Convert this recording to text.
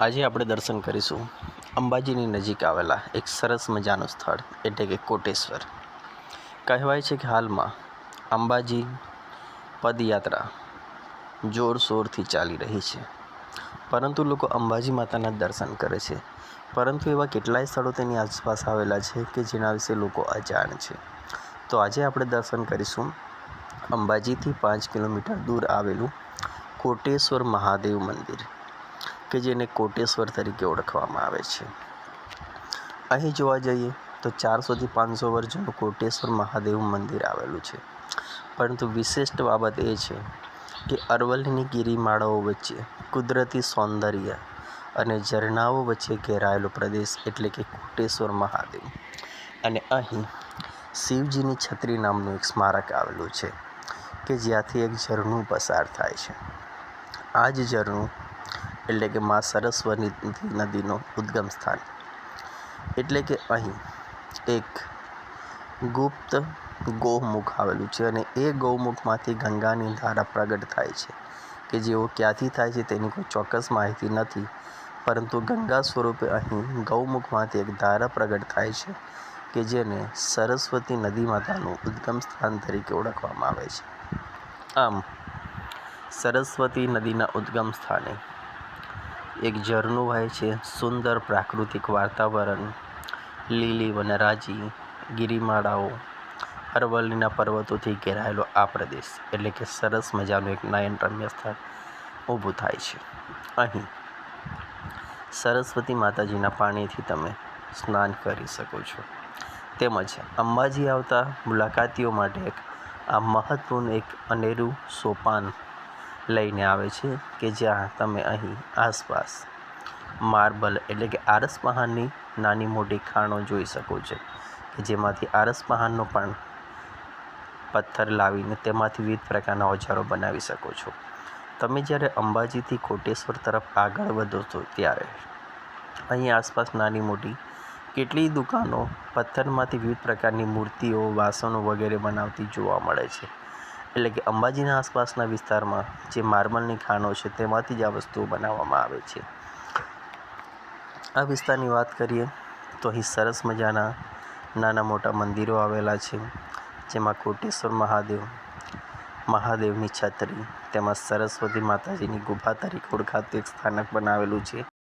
આજે આપણે દર્શન કરીશું અંબાજીની નજીક આવેલા એક સરસ મજાનું સ્થળ, એટલે કે કોટેશ્વર. કહેવાય છે કે હાલમાં અંબાજી પદયાત્રા જોરશોરથી ચાલી રહી છે. પરંતુ લોકો અંબાજી માતાના દર્શન કરે છે. પરંતુ એવા કેટલાય સ્થળો તેની આસપાસ આવેલા છે કે જેના વિશે લોકો અજાણ છે. તો આજે આપણે દર્શન કરીશું અંબાજીથી પાંચ કિલોમીટર દૂર આવેલું કોટેશ્વર મહાદેવ મંદિર. કે જેને કોટેશ્વર તરીકે ઓળખવામાં આવે છે. અહીં જોવા જઈએ તો ચારસોથી પાંચસો વર્ષ જૂનું કોટેશ્વર મહાદેવ મંદિર આવેલું છે. પરંતુ વિશિષ્ટ બાબત એ છે કે અરવલ્લીની ગિરિમાળાઓ વચ્ચે કુદરતી સૌંદર્ય અને ઝરણાઓ વચ્ચે ઘેરાયેલો પ્રદેશ એટલે કે કોટેશ્વર મહાદેવ. અને અહીં શિવજીની છત્રી નામનું એક સ્મારક આવેલું છે કે જ્યાંથી એક ઝરણું પસાર થાય છે. આ જ ઝરણું એટલે કે મા સરસ્વતી નદીનું ઉદ્ગમ સ્થાન. એટલે કે અહીં એક ગુપ્ત ગૌમુખ આવેલું છે અને એ ગૌમુખમાંથી ગંગાની ધારા પ્રગટ થાય છે કે જેઓ ક્યાંથી થાય છે તેની કોઈ ચોક્કસ માહિતી નથી, પરંતુ ગંગા સ્વરૂપે અહીં ગૌમુખમાંથી એક ધારા પ્રગટ થાય છે કે જેને સરસ્વતી નદી માતાનું ઉદ્ગમ સ્થાન તરીકે ઓળખવામાં આવે છે. આમ, સરસ્વતી નદીના ઉદ્ગમ સ્થાને એક ઝરણું વહે છે, સુંદર પ્રાકૃતિક વાતાવરણ, લીલી વનરાજી, ગિરિમાળાઓ, અરવલ્લીના પર્વતોથી ઘેરાયેલો આ પ્રદેશ. એટલે કે સરસ મજાનું એક નયનરમ્ય સ્થળ ઊભું થાય છે. અહીં સરસ્વતી માતાજીના પાણીથી તમે સ્નાન કરી શકો છો. તેમજ અંબાજી આવતા મુલાકાતીઓ માટે એક આ મહત્ત્વનું એક અનેરું સોપાન લઈને આવે છે કે જ્યાં તમે અહીં આસપાસ માર્બલ એટલે કે આરસ પહાણની નાની મોટી ખાણો જોઈ શકો છો કે જેમાંથી આરસ પહાણનો પણ પથ્થર લાવીને તેમાંથી વિવિધ પ્રકારના ઓજારો બનાવી શકો છો. તમે જ્યારે અંબાજીથી કોટેશ્વર તરફ આગળ વધો છો ત્યારે અહીં આસપાસ નાની મોટી કેટલી દુકાનો પથ્થરમાંથી વિવિધ પ્રકારની મૂર્તિઓ, વાસણો વગેરે બનાવતી જોવા મળે છે. એટલે કે અંબાજીના આસપાસના વિસ્તારમાં જે માર્બલની ખાણો છે તેમાંથી જ આ વસ્તુઓ બનાવવામાં આવે છે. આ વિસ્તારની વાત કરીએ તો અહીં સરસ મજાના નાના મોટા મંદિરો આવેલા છે, જેમાં કોટેશ્વર મહાદેવ, મહાદેવની છત્રી, તેમાં સરસ્વતી માતાજીની ગુફા તરીકે ઓળખાતું એક સ્થાનક બનાવેલું છે.